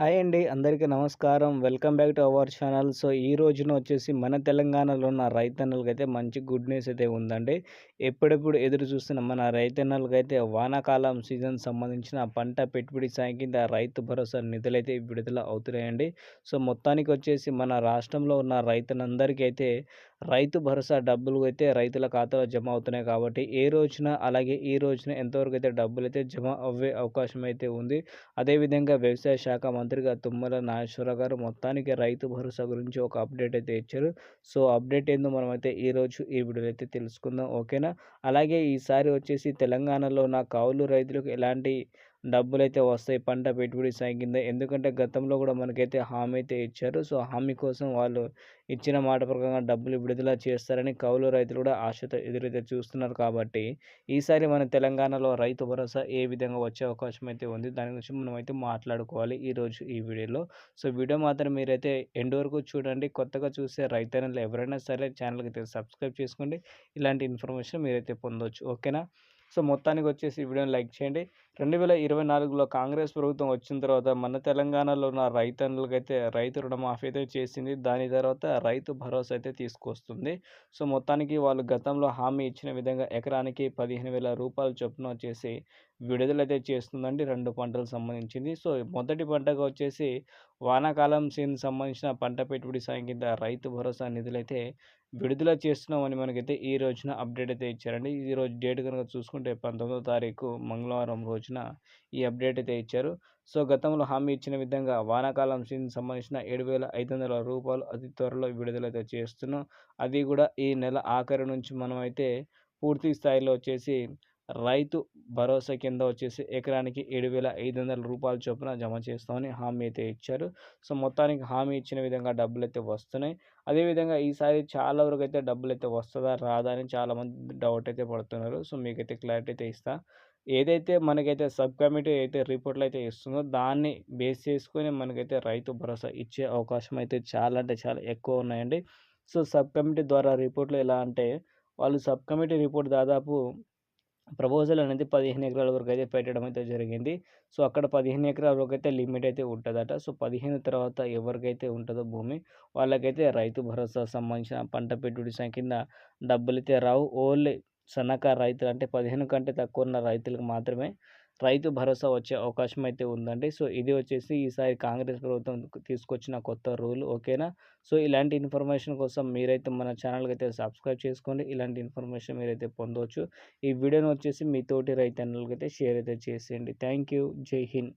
Hi అండి. అందరికీ నమస్కారం. Welcome back to our channel. So ఈ రోజున వచ్చేసి మన తెలంగాణలో ఉన్న రైతన్నలకి అయితే మంచి గుడ్ న్యూస్ అయితే ఉందండి. ఎప్పుడెప్పుడు ఎదురు చూస్తున్న మన రైతన్నలకి అయితే వానాకాలం సీజన్ సంబంధించిన పంట పెట్టుబడి సాయం కింద రైతు భరోసా నిధులు అయితే విడుదల అవుతున్నాయండి. సో మొత్తానికి వచ్చేసి మన రాష్ట్రంలో ఉన్న రైతులందరికీ అయితే రైతు భరోసా డబ్బులు అయితే రైతుల ఖాతాలో జమ అవుతున్నాయి కాబట్టి ఏ రోజున అలాగే ఈ రోజున ఎంతవరకు అయితే డబ్బులు అయితే జమ అవ్వే అవకాశం అయితే ఉంది. అదేవిధంగా వ్యవసాయ శాఖ మంత్రిగా తుమ్మల నాగేశ్వరరావు గారు మొత్తానికి రైతు భరోసా గురించి ఒక అప్డేట్ అయితే ఇచ్చారు. సో అప్డేట్ ఏందో మనమైతే ఈరోజు ఈ వీడియోలో అయితే తెలుసుకుందాం. ఓకేనా? అలాగే ఈసారి వచ్చేసి తెలంగాణలో నా కౌలు రైతులకు ఎలాంటి డబ్బులు అయితే వస్తాయి. పంట పెట్టుబడి సాయం కింద ఎందుకంటే గతంలో కూడా మనకైతే హామీ అయితే ఇచ్చారు. సో హామీ కోసం వాళ్ళు ఇచ్చిన మాట ప్రకారంగా డబ్బులు విడుదల చేస్తారని కౌలు రైతులు కూడా ఆశతో ఎదురైతే చూస్తున్నారు కాబట్టి ఈసారి మన తెలంగాణలో రైతు భరోసా ఏ విధంగా వచ్చే అవకాశం అయితే ఉంది? దాని గురించి మనం అయితే మాట్లాడుకోవాలి ఈరోజు ఈ వీడియోలో. సో వీడియో మాత్రం మీరైతే ఎండ్ వరకు చూడండి. కొత్తగా చూసే రైతన్నలు ఎవరైనా సరే ఛానల్కి అయితే సబ్స్క్రైబ్ చేసుకోండి. ఇలాంటి ఇన్ఫర్మేషన్ మీరైతే పొందవచ్చు ఓకేనా? సో మొత్తానికి వచ్చేసి వీడియోని లైక్ చేయండి. రెండు వేల ఇరవై నాలుగులో కాంగ్రెస్ ప్రభుత్వం వచ్చిన తర్వాత మన తెలంగాణలో ఉన్న రైతన్నులకైతే రైతు రుణమాఫీ అయితే చేసింది. దాని తర్వాత రైతు భరోసా అయితే తీసుకొస్తుంది. సో మొత్తానికి వాళ్ళు గతంలో హామీ ఇచ్చిన విధంగా ఎకరానికి పదిహేను వేల రూపాయలు చొప్పున వచ్చేసి విడుదలైతే చేస్తుందండి. రెండు పంటలకు సంబంధించింది. సో మొదటి పంటగా వచ్చేసి వానాకాలం సీన్ సంబంధించిన పంట పెట్టుబడి సాయం కింద రైతు భరోసా నిధులైతే విడుదల చేస్తున్నామని మనకైతే ఈ రోజున అప్డేట్ అయితే ఇచ్చారండి. ఈ రోజు డేట్ కనుక చూసుకుంటే పంతొమ్మిదో తారీఖు మంగళవారం రోజున ఈ అప్డేట్ అయితే ఇచ్చారు. సో గతంలో హామీ ఇచ్చిన విధంగా వానాకాలం సీన్ సంబంధించిన ఏడు వేల ఐదు వందల రూపాయలు అతి త్వరలో విడుదలైతే చేస్తున్నాం. అది కూడా ఈ నెల ఆఖరి నుంచి మనం అయితే పూర్తి స్థాయిలో వచ్చేసి రైతు భరోసా కింద వచ్చేసి ఎకరానికి ఏడు వేల ఐదు వందల రూపాయల చొప్పున జమ చేస్తామని హామీ అయితే ఇచ్చారు. సో మొత్తానికి హామీ ఇచ్చిన విధంగా డబ్బులు అయితే వస్తున్నాయి అదేవిధంగా ఈసారి చాలా వరకు అయితే డబ్బులు అయితే వస్తుందా రాదా అని చాలామంది డౌట్ అయితే పడుతున్నారు. సో మీకైతే క్లారిటీ అయితే ఇస్తా. ఏదైతే మనకైతే సబ్ కమిటీ అయితే రిపోర్ట్లు అయితే ఇస్తుందో దాన్ని బేస్ చేసుకొని మనకైతే రైతు భరోసా ఇచ్చే అవకాశం అయితే చాలా అంటే చాలా ఎక్కువ ఉన్నాయండి. సో సబ్ కమిటీ ద్వారా రిపోర్ట్లు ఎలా అంటే వాళ్ళు సబ్ కమిటీ రిపోర్ట్ దాదాపు ప్రపోజల్ అనేది పదిహేను ఎకరాల వరకు అయితే పెట్టడం అయితే జరిగింది. సో అక్కడ పదిహేను ఎకరాల వరకు అయితే లిమిట్ అయితే ఉంటుందట. సో పదిహేను తర్వాత ఎవరికైతే ఉంటుందో భూమి వాళ్ళకైతే రైతు భరోసా సంబంధించిన పంట పెట్టుబడి కింద డబ్బులు అయితే రావు. ఓన్లీ సన్నకారు రైతులు అంటే పదిహేను కంటే తక్కువ ఉన్న రైతులకు మాత్రమే రైతు భరోసా వచ్చే అవకాశం అయితే ఉందండి. సో ఇది వచ్చేసి ఈసారి కాంగ్రెస్ ప్రభుత్వం తీసుకొచ్చిన కొత్త రూల్ ఓకేనా? సో ఇలాంటి ఇన్ఫర్మేషన్ కోసం మీరైతే మన ఛానల్కి అయితే సబ్స్క్రైబ్ చేసుకోండి. ఇలాంటి ఇన్ఫర్మేషన్ మీరైతే పొందవచ్చు ఈ వీడియోని వచ్చేసి మీ తోటి రైతన్నలకి షేర్ అయితే చేసేయండి. Thank you. జై హింద్.